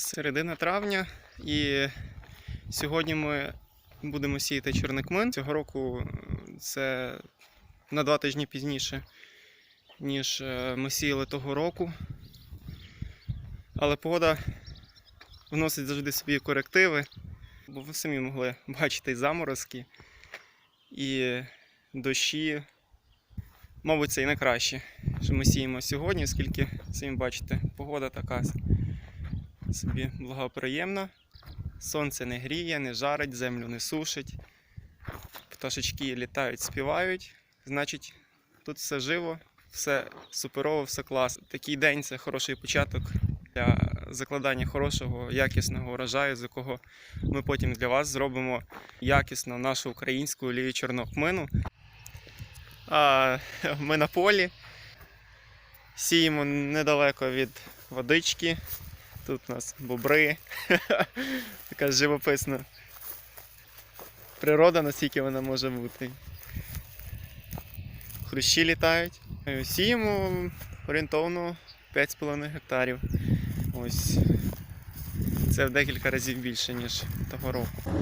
Середина травня, і сьогодні ми будемо сіяти чорникмин. Цього року це на два тижні пізніше, ніж е, ми сіяли того року. Але погода вносить завжди свої корективи, бо ви самі могли бачити і заморозки, і дощі. Мабуть, це і найкраще, що ми сіємо сьогодні, оскільки самі бачите, погода така собі благоприємна. Сонце не гріє, не жарить, землю не сушить. Пташечки літають, співають. Значить, тут все живо, все суперово, все класно. Такий день це хороший початок для закладання хорошого, якісного урожаю, з якого ми потім для вас зробимо якісно нашу українську олію чорнокмину. А ми на полі сіємо недалеко від водички. Тут у нас бобри. Така живописна природа, наскільки вона може бути. Хрущі літають. Сіємо орієнтовно 5,5 гектарів. Ось. Це в декілька разів більше, ніж того року.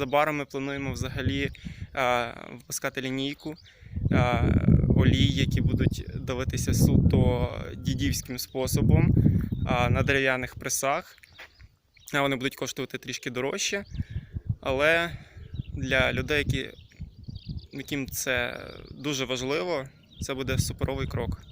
Незабаром ми плануємо взагалі випускати лінійку олій, які будуть давитися суто дідівським способом на дерев'яних пресах. Вони будуть коштувати трішки дорожче, але для людей, які, яким це дуже важливо, це буде суперовий крок.